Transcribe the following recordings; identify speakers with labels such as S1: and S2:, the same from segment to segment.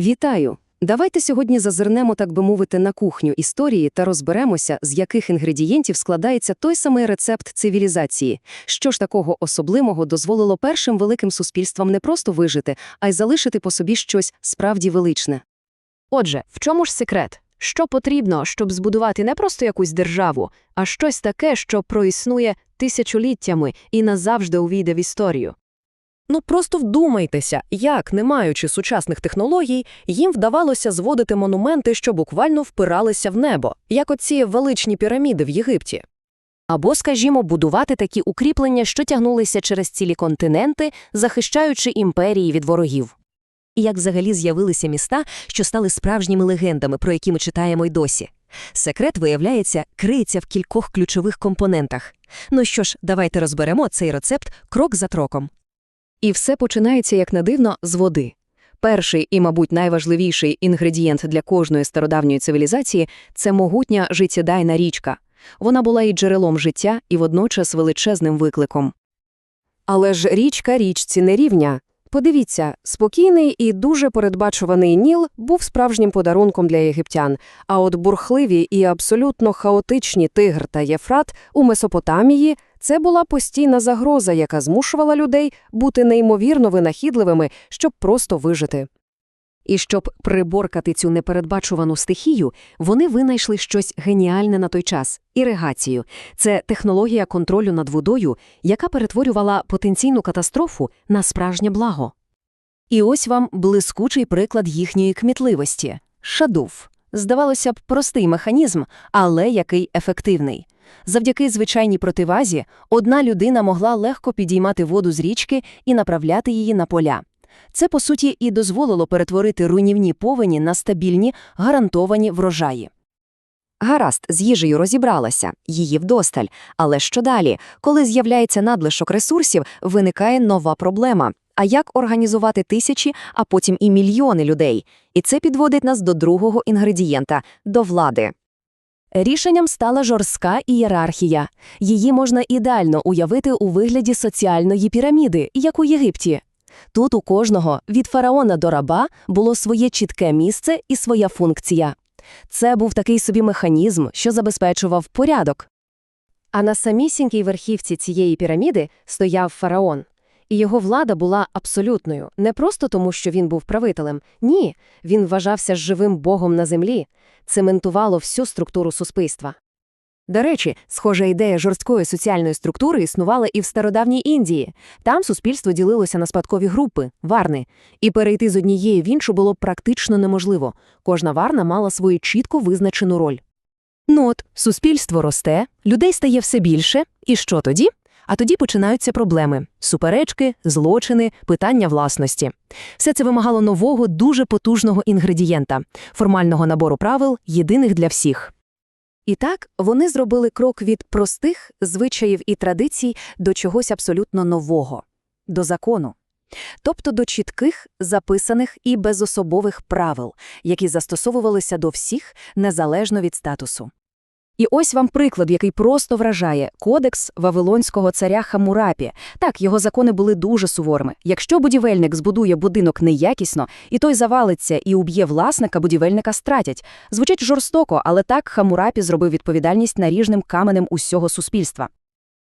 S1: Вітаю! Давайте сьогодні зазирнемо, так би мовити, на кухню історії та розберемося, з яких інгредієнтів складається той самий рецепт цивілізації. Що ж такого особливого дозволило першим великим суспільствам не просто вижити, а й залишити по собі щось справді величне.
S2: Отже, в чому ж секрет? Що потрібно, щоб збудувати не просто якусь державу, а щось таке, що проіснує тисячоліттями і назавжди увійде в історію?
S3: Ну просто вдумайтеся, як, не маючи сучасних технологій, їм вдавалося зводити монументи, що буквально впиралися в небо, як оці величні піраміди в Єгипті.
S4: Або, скажімо, будувати такі укріплення, що тягнулися через цілі континенти, захищаючи імперії від ворогів. І як взагалі з'явилися міста, що стали справжніми легендами, про які ми читаємо й досі. Секрет, виявляється, криється в кількох ключових компонентах. Ну що ж, давайте розберемо цей рецепт крок за кроком.
S1: І все починається, як не дивно, з води. Перший і, мабуть, найважливіший інгредієнт для кожної стародавньої цивілізації – це могутня життєдайна річка. Вона була і джерелом життя, і водночас величезним викликом. Але ж річка річці не рівня. Подивіться, спокійний і дуже передбачуваний Ніл був справжнім подарунком для єгиптян, а от бурхливі і абсолютно хаотичні Тигр та Єфрат у Месопотамії – це була постійна загроза, яка змушувала людей бути неймовірно винахідливими, щоб просто вижити. І щоб приборкати цю непередбачувану стихію, вони винайшли щось геніальне на той час – іригацію. Це технологія контролю над водою, яка перетворювала потенційну катастрофу на справжнє благо. І ось вам блискучий приклад їхньої кмітливості – шадув. Здавалося б, простий механізм, але який ефективний. Завдяки звичайній противазі одна людина могла легко підіймати воду з річки і направляти її на поля. Це, по суті, і дозволило перетворити руйнівні повені на стабільні, гарантовані врожаї. Гаразд, з їжею розібралася, її вдосталь. Але що далі? Коли з'являється надлишок ресурсів, виникає нова проблема. А як організувати тисячі, а потім і мільйони людей? І це підводить нас до другого інгредієнта – до влади. Рішенням стала жорстка ієрархія. Її можна ідеально уявити у вигляді соціальної піраміди, як у Єгипті. Тут у кожного, від фараона до раба, було своє чітке місце і своя функція. Це був такий собі механізм, що забезпечував порядок. А на самісінькій верхівці цієї піраміди стояв фараон. І його влада була абсолютною, не просто тому, що він був правителем. Ні, він вважався живим богом на землі, цементувало всю структуру суспільства. До речі, схожа ідея жорсткої соціальної структури існувала і в стародавній Індії. Там суспільство ділилося на спадкові групи варни, і перейти з однієї в іншу було практично неможливо. Кожна варна мала свою чітко визначену роль. Ну от, суспільство росте, людей стає все більше, і що тоді? А тоді починаються проблеми – суперечки, злочини, питання власності. Все це вимагало нового, дуже потужного інгредієнта – формального набору правил, єдиних для всіх. І так вони зробили крок від простих звичаїв і традицій до чогось абсолютно нового – до закону. Тобто до чітких, записаних і безособових правил, які застосовувалися до всіх незалежно від статусу. І ось вам приклад, який просто вражає – кодекс вавилонського царя Хамурапі. Так, його закони були дуже суворими. Якщо будівельник збудує будинок неякісно, і той завалиться і уб'є власника, будівельника стратять. Звучить жорстоко, але так Хамурапі зробив відповідальність наріжним каменем усього суспільства.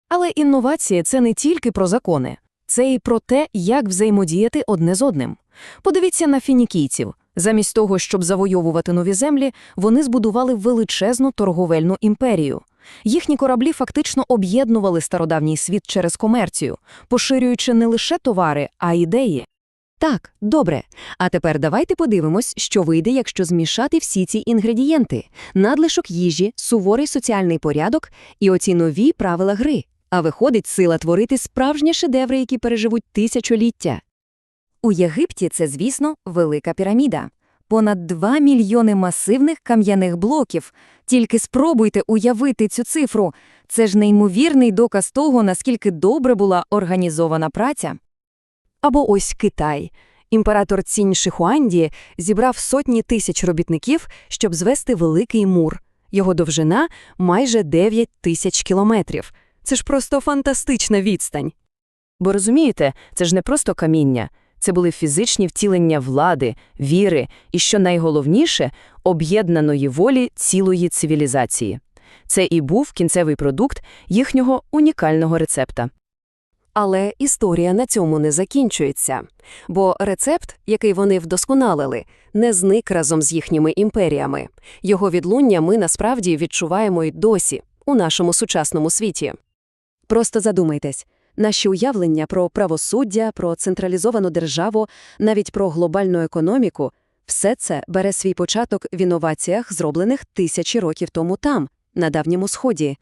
S1: Але інновація – це не тільки про закони. Це і про те, як взаємодіяти одне з одним. Подивіться на фінікійців. Замість того, щоб завойовувати нові землі, вони збудували величезну торговельну імперію. Їхні кораблі фактично об'єднували стародавній світ через комерцію, поширюючи не лише товари, а ідеї. Так, добре. А тепер давайте подивимось, що вийде, якщо змішати всі ці інгредієнти: надлишок їжі, суворий соціальний порядок і оці нові правила гри. А виходить сила творити справжні шедеври, які переживуть тисячоліття. У Єгипті це, звісно, велика піраміда. Понад 2 мільйони масивних кам'яних блоків. Тільки спробуйте уявити цю цифру. Це ж неймовірний доказ того, наскільки добре була організована праця. Або ось Китай. Імператор Цінь Шихуанді зібрав сотні тисяч робітників, щоб звести великий мур. Його довжина – майже 9 тисяч кілометрів. Це ж просто фантастична відстань. Бо розумієте, це ж не просто каміння.
S4: Це були фізичні втілення влади, віри і, що найголовніше, об'єднаної волі цілої цивілізації. Це і був кінцевий продукт їхнього унікального рецепта.
S2: Але історія на цьому не закінчується. Бо рецепт, який вони вдосконалили, не зник разом з їхніми імперіями. Його відлуння ми насправді відчуваємо й досі, у нашому сучасному світі. Просто задумайтесь. Наші уявлення про правосуддя, про централізовану державу, навіть про глобальну економіку – все це бере свій початок в інноваціях, зроблених тисячі років тому там, на Давньому Сході.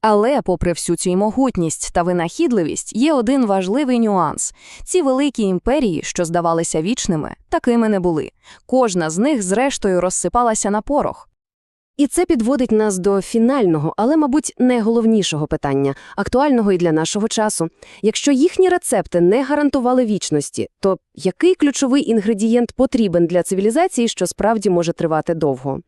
S5: Але, попри всю цю могутність та винахідливість, є один важливий нюанс. Ці великі імперії, що здавалися вічними, такими не були. Кожна з них, зрештою, розсипалася на порох.
S2: І це підводить нас до фінального, але, мабуть, найголовнішого питання, актуального і для нашого часу. Якщо їхні рецепти не гарантували вічності, то який ключовий інгредієнт потрібен для цивілізації, що справді може тривати довго?